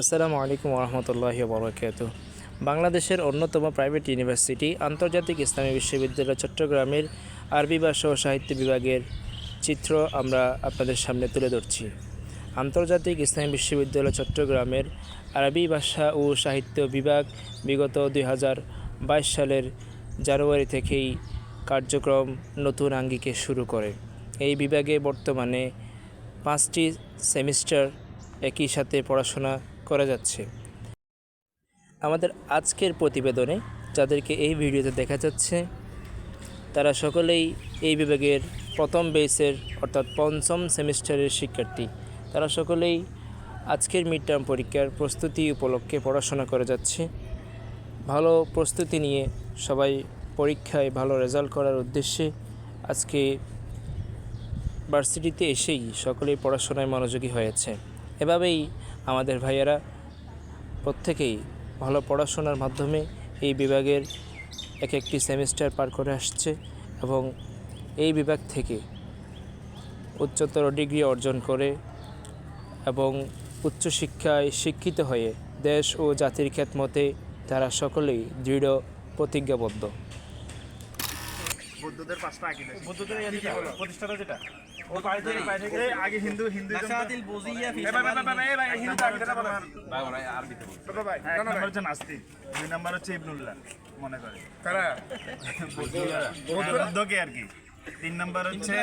আসসালামু আলাইকুম রহমতুল্লাহি বরকাত বাংলাদেশের অন্যতম প্রাইভেট ইউনিভার্সিটি, আন্তর্জাতিক ইসলামী বিশ্ববিদ্যালয় চট্টগ্রামের আরবি ভাষা ও সাহিত্য বিভাগের চিত্র আমরা আপনাদের সামনে তুলে ধরছি। আন্তর্জাতিক ইসলামী বিশ্ববিদ্যালয় চট্টগ্রামের আরবি ভাষা ও সাহিত্য বিভাগ বিগত দুই হাজার বাইশ সালের জানুয়ারি থেকেই কার্যক্রম নতুন আঙ্গিকে শুরু করে। এই বিভাগে বর্তমানে পাঁচটি সেমিস্টার একই সাথে পড়াশোনা করা যাচ্ছে। আমাদের আজকের প্রতিবেদনে যাদেরকে এই ভিডিওতে দেখা যাচ্ছে, তারা সকলেই এই বিভাগের প্রথম বেসের অর্থাৎ পঞ্চম সেমিস্টারের শিক্ষার্থী। তারা সকলেই আজকের মিড টার্ম পরীক্ষার প্রস্তুতি উপলক্ষে পড়াশোনা করে যাচ্ছে। ভালো প্রস্তুতি নিয়ে সবাই পরীক্ষায় ভালো রেজাল্ট করার উদ্দেশ্যে আজকে ভার্সিটিতে এসেই সকলেই পড়াশোনায় মনোযোগী হয়েছে। এভাবেই আমাদের ভাইয়েরা প্রত্যেকেই ভালো পড়াশোনার মাধ্যমে এই বিভাগের এক একটি সেমিস্টার পার করে আসছে এবং এই বিভাগ থেকে উচ্চতর ডিগ্রি অর্জন করে এবং উচ্চশিক্ষায় শিক্ষিত হয়ে দেশ ও জাতির খ্যাতমতে তারা সকলেই দৃঢ় প্রতিজ্ঞাবদ্ধ। বৌদ্ধদের পাঁচটা আকিদা। বুদ্ধদের প্রতিষ্ঠাতা যেটা? ও বাইরে থেকে বাইরে থেকে। এই আগে হিন্দু হিন্দুইজম তো- নাসাদিল বুজিয়া ফি এই ভাই, ভাই, ভাই, ভাই, এই ভাই, এক হিন্দু নাম্বার আকিদাটা বলো। হচ্ছে বাবা ভাই, এক নাম্বার হচ্ছে নাস্তিক দুই নাম্বার হচ্ছে ইবনুল্লাহ মনে করে। বৌদ্ধকে আর কি। তিন নাম্বার হচ্ছে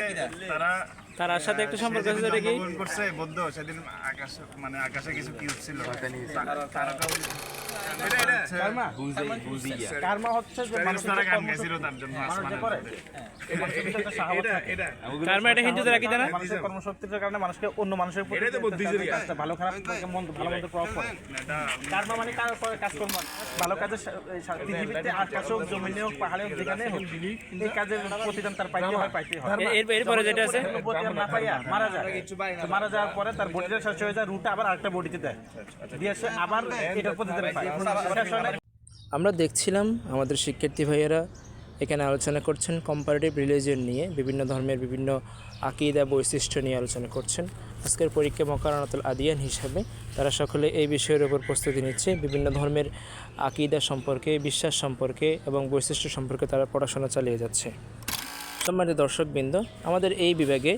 তারা তার সাথে একটা সম্পর্ক আছে যেটা কি? করছে বৌদ্ধ সেদিন আকাশ মানে আকাশে কিছু কি এটা এটা কারমা? কারমা? হচ্ছে যে মানুষের গান গাইছিল তার জন্য করে। এটা হিন্দুদের মানুষের কর্মশক্তির কারণে মানুষকে অন্য মানুষের প্রতি ভালো খারাপ মন্দ ভালো মন্দ প্রভাব পড়ে। মানে কাজকর্ম ভালো কাজের পৃথিবীতে আকাশে হোক জমিনে হোক পাহাড়ে হোক যেখানে হোক এই কাজের প্রতিদান তার পাইতে হয় পাইতে হয়। এরপরে যেটা আছে না পাইয়া মারা যায় মারা যাওয়ার পরে তার বডিটা শেষ হয়ে যায় রুটে আবার আরেকটা বডিতে দেয়। দিয়ে সে আবার এটার প্রতিদান পায়। শেষ না আমরা দেখছিলাম আমাদের শিক্ষার্থী ভাইয়েরা এখানে আলোচনা করছেন কম্পারেটিভ রিলিজিয়ন নিয়ে, বিভিন্ন ধর্মের বিভিন্ন আকিদা, বৈশিষ্ট্য নিয়ে আলোচনা করছেন। আজকের পরীক্ষা মকারানাতুল আদিয়ান হিসাবে তারা সকলে এই বিষয়ের উপর প্রস্তুতি নিচ্ছে। বিভিন্ন ধর্মের আকিদা সম্পর্কে, বিশ্বাস সম্পর্কে এবং বৈশিষ্ট্য সম্পর্কে তারা পড়াশোনা চালিয়ে যাচ্ছে। সম্মানিত দর্শকবৃন্দ, আমাদের এই বিভাগে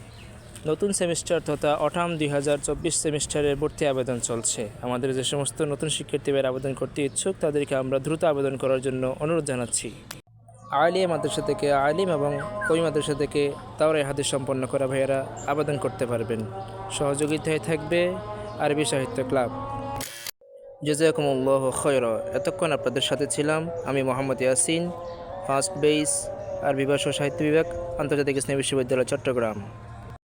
নতুন সেমিস্টার তথা অটাম দুই হাজার চব্বিশ সেমিস্টারের ভর্তি আবেদন চলছে। আমাদের যে সমস্ত নতুন শিক্ষার্থীদের আবেদন করতে ইচ্ছুক, তাদেরকে আমরা দ্রুত আবেদন করার জন্য অনুরোধ জানাচ্ছি। আলিয়া মাদ্রাসা থেকে আলিম এবং কই মাদ্রাসা থেকে তাওরে হাদিস সম্পন্ন করা ভাইয়েরা আবেদন করতে পারবেন। সহযোগিতায় থাকবে আরবি সাহিত্য ক্লাব। জেজাকুমুল্লাহ খৈর এতক্ষণ আপনাদের সাথে ছিলাম আমি মোহাম্মদ ইয়াসিন, ফার্স্ট বেস আরবি ভাষা সাহিত্য বিভাগ, আন্তর্জাতিক ইসলামী বিশ্ববিদ্যালয়, চট্টগ্রাম।